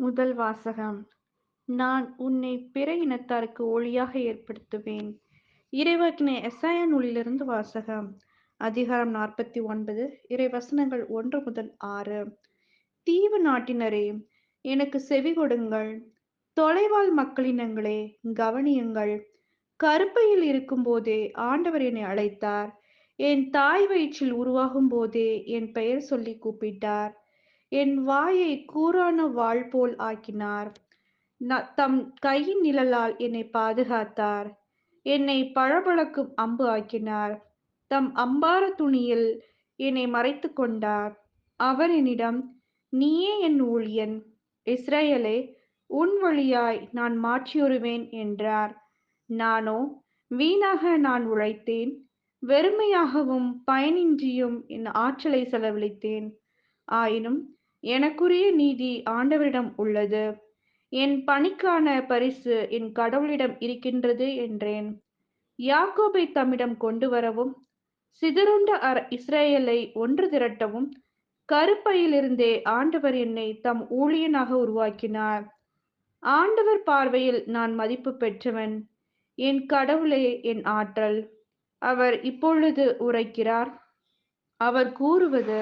முதல் வாசகம். நான் உன்னை பிற இனத்தாருக்கு ஒளியாக ஏற்படுத்துவேன். இறைவாக்கினை எஸ்ஐயா நூலிலிருந்து வாசகம். அதிகாரம் நாற்பத்தி ஒன்பது இறை வசனங்கள் ஒன்று முதல் ஆறு. தீவு நாட்டினரே எனக்கு செவி கொடுங்கள். தொலைவாழ் மக்களினங்களே கவனியுங்கள். கருப்பையில் இருக்கும் போதே ஆண்டவர் என்னை அழைத்தார். என் தாய் வயிற்றில் உருவாகும் போதே என் பெயர் சொல்லி கூப்பிட்டார். என் வாயை கூரான வாள் போல் ஆக்கினார். தம் கையின் நிழலால் என்னை பாதுகாத்தார். என்னை பழபழக்கும் அம்பு ஆக்கினார். தம் அம்பார துணியில் என்னை மறைத்து கொண்டார். அவர் என்னிடம் நீயே என் ஊழியன். இஸ்ரேலே உன் வழியாய் நான் மாற்றியுறுவேன் என்றார். நானோ வீணாக நான் உழைத்தேன். வெறுமையாகவும் பயனின்றியும் என் ஆற்றலை செலவழித்தேன். ஆயினும் எனக்குரிய நீதி ஆண்டவரிடம் உள்ளது. என் பணிக்கான பரிசு என் கடவுளிடம் இருக்கின்றது என்றேன். யாக்கோபை தம்மிடம் கொண்டு வரவும் சிதறுண்ட அர இஸ்ரேலை ஒன்று திரட்டவும் கருப்பையிலிருந்தே ஆண்டவர் என்னை தம் ஊழியனாக உருவாக்கினார். ஆண்டவர் பார்வையில் நான் மதிப்பு பெற்றவன். என் கடவுளே என் ஆற்றல். அவர் இப்பொழுது உரைக்கிறார். அவர் கூறுவது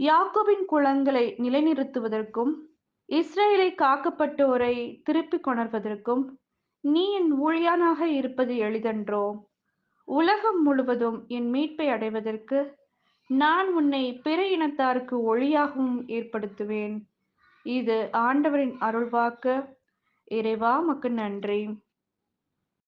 யாக்கோபின் குளங்களை நிலைநிறுத்துவதற்கும் இஸ்ரேலை காக்கப்பட்டோரை திருப்பிக் கொணர்வதற்கும் நீ என் ஊழியானாக இருப்பது எளிதன்றோ? உலகம் முழுவதும் என் மீட்பை அடைவதற்கு நான் உன்னை பிற இனத்தாருக்கு ஒளியாகவும் ஏற்படுத்துவேன். இது ஆண்டவரின் அருள்வாக்கு. இறைவா மக்கு நன்றி.